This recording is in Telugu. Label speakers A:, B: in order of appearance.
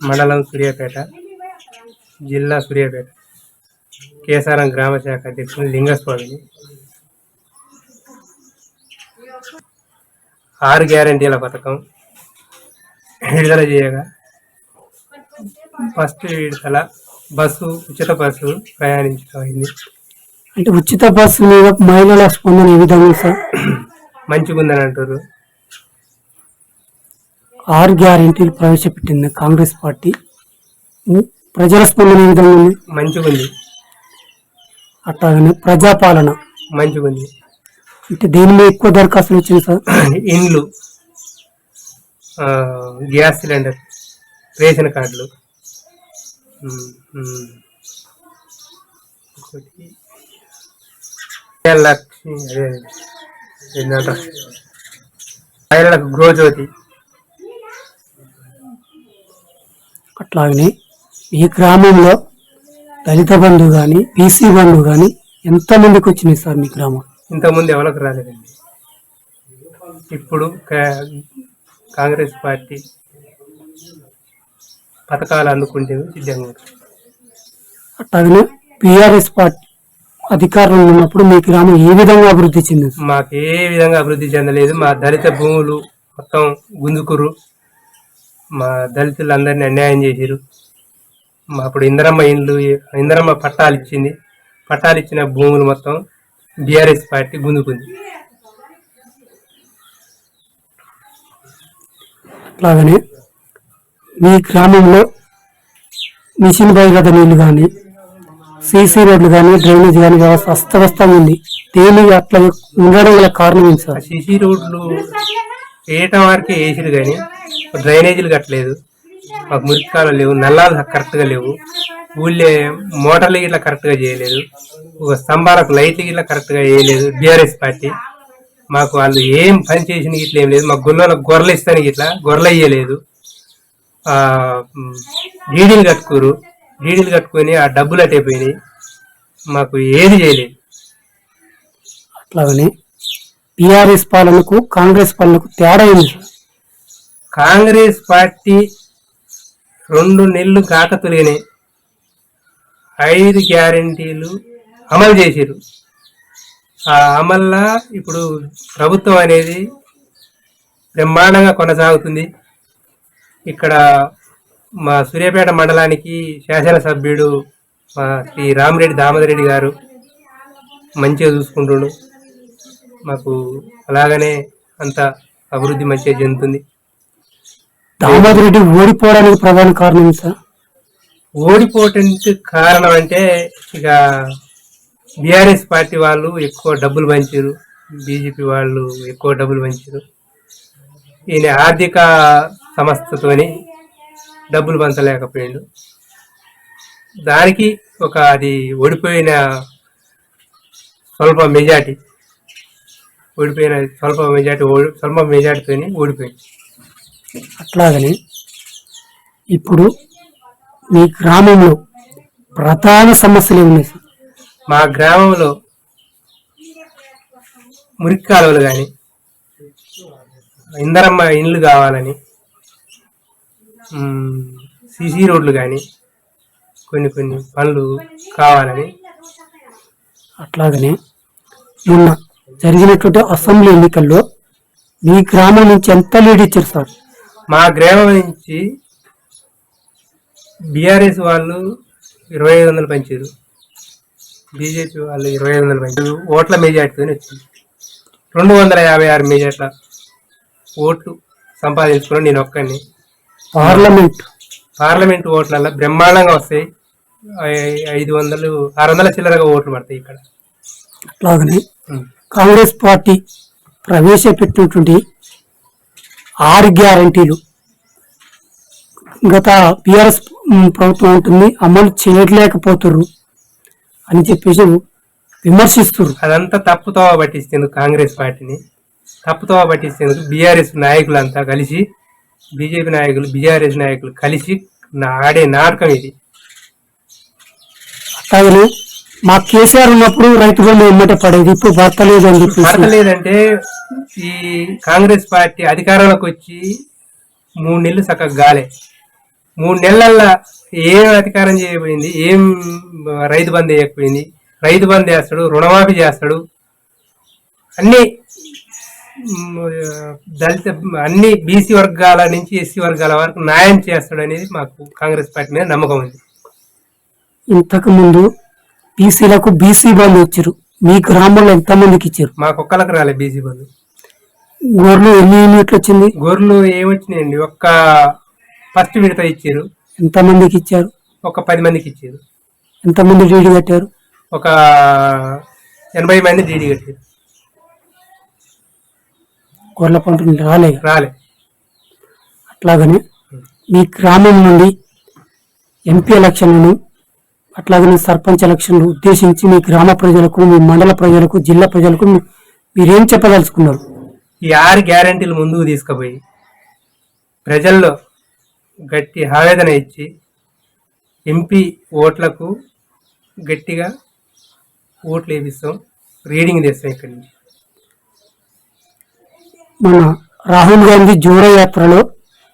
A: మండలం సూర్యాపేట జిల్లా సూర్యాపేట కేసారం గ్రామ శాఖ అధ్యక్షుడు లింగస్వామిని. ఆరు గ్యారంటీల పథకం విడుదల చేయగా ఫస్ట్ విడతల బస్సు ఉచిత బస్సు ప్రయాణించడం
B: అంటే ఉచిత బస్సు మీద మహిళల స్పందన ఏ విధంగా సార్?
A: మంచిగుందని అంటారు
B: ఆరు గ్యారెంటీలు ప్రవేశపెట్టింది కాంగ్రెస్ పార్టీ ప్రజల స్పందన విధంగా ఉంది
A: మంచిగుంది
B: అట్లాగనే ప్రజాపాలన
A: మంచిగుంది
B: అంటే దేని మీద ఎక్కువ దరఖాస్తులు వచ్చింది సార్
A: ఇండ్లు గ్యాస్ సిలిండర్ రేషన్ కార్డులు. ఇంకోటి లక్ష్మి అదే ఏంటంటారు మహిళలకు గృహజ్యోతి
B: అట్లాగనే ఈ గ్రామంలో దళిత బంధు కానీ బీసీ బంధు కానీ ఎంతమందికి వచ్చినాయి సార్ మీ గ్రామం
A: ఇంతకుముందు ఎవరికి రాలేదండి ఇప్పుడు కాంగ్రెస్ పార్టీ పథకాలు అందుకుంటే సిద్ధంగా.
B: అట్లాగనే బీఆర్ఎస్ పార్టీ అధికారంలో ఉన్నప్పుడు మీ గ్రామం ఏ విధంగా అభివృద్ధి చెందింది?
A: మాకు ఏ విధంగా అభివృద్ధి చెందలేదు మా దళిత భూములు మొత్తం గుంజుకురు మా దళితులందరినీ అన్యాయం చేసిరు మా అప్పుడు ఇందరమ్మ ఇండ్లు ఇందరమ్మ పట్టాలు ఇచ్చింది. పట్టాలు ఇచ్చిన భూములు మొత్తం బీఆర్ఎస్ పార్టీ గుంజుకుంది.
B: అట్లాగనే మీ గ్రామంలో మిషన్ భగీరథ నీళ్ళు కానీ సీసీ రోడ్లు కానీ డ్రైనేజ్ కానీ వ్యవస్థ అస్తవ్యస్తంగా ఉంది. దేని అట్లా ఉండడం గల కారణం సార్?
A: సిసి రోడ్లు వేయటం వరకే వేసిరు కానీ డ్రైనేజీలు కట్టలేదు. మాకు మురికాలు లేవు నల్లాలు కరెక్ట్గా లేవు. ఊళ్ళే మోటార్లు ఇట్లా కరెక్ట్గా చేయలేదు. ఒక స్తంభాలకు లైట్లు ఇట్లా కరెక్ట్గా చేయలేదు బీఆర్ఎస్ పార్టీ. మాకు వాళ్ళు ఏం పని చేసిన ఇట్లా ఏం లేదు. మాకు గొర్రెలకు గొర్రెలు ఇస్తానికి ఇట్లా గొర్రెలు ఇయ్యలేదు డీడీలు కట్టుకోరు. డీడీలు కట్టుకొని ఆ డబ్బులు అటైపోయినాయి మాకు ఏది చేయలేదు.
B: అట్లాగనే బీఆర్ఎస్ పాలనకు కాంగ్రెస్ పాలనకు తేడా ఏంటి
A: కాంగ్రెస్ పార్టీ రెండు నెలలు కాక ఐదు గ్యారంటీలు అమలు చేశారు ఆ అమల్లా ఇప్పుడు ప్రభుత్వం అనేది బ్రహ్మాండంగా కొనసాగుతుంది. ఇక్కడ మా సూర్యాపేట మండలానికి శాసనసభ్యుడు మా శ్రీ రామిరెడ్డి దామోదరెడ్డి గారు మంచిగా చూసుకుంటుండు. మాకు అలాగనే అంత అభివృద్ధి మంచిగా చెందుతుంది
B: దామోదర్ రెడ్డి ఓడిపోవడానికి ప్రధాన కారణం సార్?
A: ఓడిపోవటానికి కారణం అంటే ఇక బీఆర్ఎస్ పార్టీ వాళ్ళు ఎక్కువ డబ్బులు పంచారు. బీజేపీ వాళ్ళు ఎక్కువ డబ్బులు పంచారు. ఈయన ఆర్థిక సంస్థతోని డబ్బులు పంచలేకపోయాడు. దానికి ఒక అది ఓడిపోయిన స్వల్ప మెజార్టీ ఓడిపోయిన స్వల్ప మెజార్టీ ఓడి స్వల్ప మెజార్టీతోని ఓడిపోయింది
B: అట్లాగనే ఇప్పుడు మీ గ్రామంలో ప్రధాన సమస్యలు ఏమున్నాయి సార్?
A: మా గ్రామంలో మురికి కాలువలు కానీ ఇందరమ్మ ఇండ్లు కావాలని సీసీ రోడ్లు కానీ కొన్ని కొన్ని పనులు కావాలని
B: అట్లాగనే మొన్న జరిగినటువంటి అసెంబ్లీ ఎన్నికల్లో మీ గ్రామం నుంచి ఎంత లీడ్ ఇచ్చారు సార్?
A: మా గ్రామం నుంచి బీఆర్ఎస్ వాళ్ళు ఇరవై ఐదు వందలు పంచారు. బీజేపీ వాళ్ళు ఇరవై ఐదు వందలు పంచారు. ఓట్ల మెజార్టీతో వచ్చింది. రెండు వందల యాభై ఆరు మెజార్ట్ల ఓట్లు సంపాదించుకుని నేను ఒక్కడిని.
B: పార్లమెంట్.
A: పార్లమెంట్ ఓట్లలో బ్రహ్మాండంగా వస్తాయి. ఐదు వందలు ఆరు వందల చిల్లరగా ఓట్లు పడతాయి ఇక్కడ.
B: అట్లాగనే. కాంగ్రెస్ పార్టీ ప్రవేశపెట్టినటువంటి ఆరు గ్యారంటీలు. గత బీఆర్ఎస్ ప్రభుత్వం ఉంటుంది అమలు చేయలేకపోతుర్రు అని చెప్పేసి విమర్శిస్తున్నారు
A: అదంతా తప్పుతో పట్టిస్తేందుకు కాంగ్రెస్ పార్టీని తప్పుతో పట్టిస్తేందుకు బీఆర్ఎస్ నాయకులంతా కలిసి బీజేపీ నాయకులు బీఆర్ఎస్ నాయకులు కలిసి ఆడే నాటకం ఇది.
B: అట్లాగనే మా కేసీఆర్ ఉన్నప్పుడు రైతు బంధు ఎమ్మటే పడేది ఇప్పుడు భర్త లేదు అని చెప్పేసి.
A: భర్త లేదంటే ఈ కాంగ్రెస్ పార్టీ అధికారంలోకి వచ్చి మూడు నెలలు చక్కగా గాలే. మూడు నెలల్లో ఏం అధికారం చేయబోయింది ఏం రైతు బంద్ వేయకపోయింది రైతు బంద్ చేస్తాడు రుణమాఫీ చేస్తాడు అన్ని దళిత అన్ని బీసీ వర్గాల నుంచి ఎస్సీ వర్గాల వరకు న్యాయం చేస్తాడు అనేది మాకు కాంగ్రెస్ పార్టీ మీద నమ్మకం ఉంది.
B: ఇంతకు ముందు బీసీలకు బీసీ బంధు ఇచ్చారు మీ గ్రామంలో ఎంతమందికి ఇచ్చారు
A: మాకు ఒక్కలకు రాలే బీసీ బంధు
B: ఊర్లో ఎన్ని యూనిట్లు వచ్చింది?
A: గొర్రెలు ఏమొచ్చినాయండి? ఒక్క ఫస్ట్ విడత ఇచ్చారు
B: ఎంతమందికి ఇచ్చారు?
A: ఒక పది మందికి ఇచ్చారు
B: ఎంతమంది డీడీ కట్టారు?
A: ఒక ఎనభై మంది డీడీ కట్టారు.
B: గొర్రెల పంటలు రాలే
A: రాలే.
B: అట్లాగనే మీ గ్రామం నుండి ఎంపీ ఎలక్షన్లను అట్లాగనే సర్పంచ్ ఎలక్షన్లు ఉద్దేశించి మీ గ్రామ ప్రజలకు మీ మండల ప్రజలకు జిల్లా ప్రజలకు మీరేం చెప్పదలుచుకున్నారు?
A: ఈ ఆరు గ్యారంటీలు ముందుకు తీసుకుపోయి ప్రజల్లో గట్టి ఆవేదన ఇచ్చి ఎంపీ ఓట్లకు గట్టిగా ఓట్లు వేపిస్తాం. రీడింగ్ తెస్తాం ఇక్కడి నుంచి.
B: మన రాహుల్ గాంధీ జోడో యాత్రలో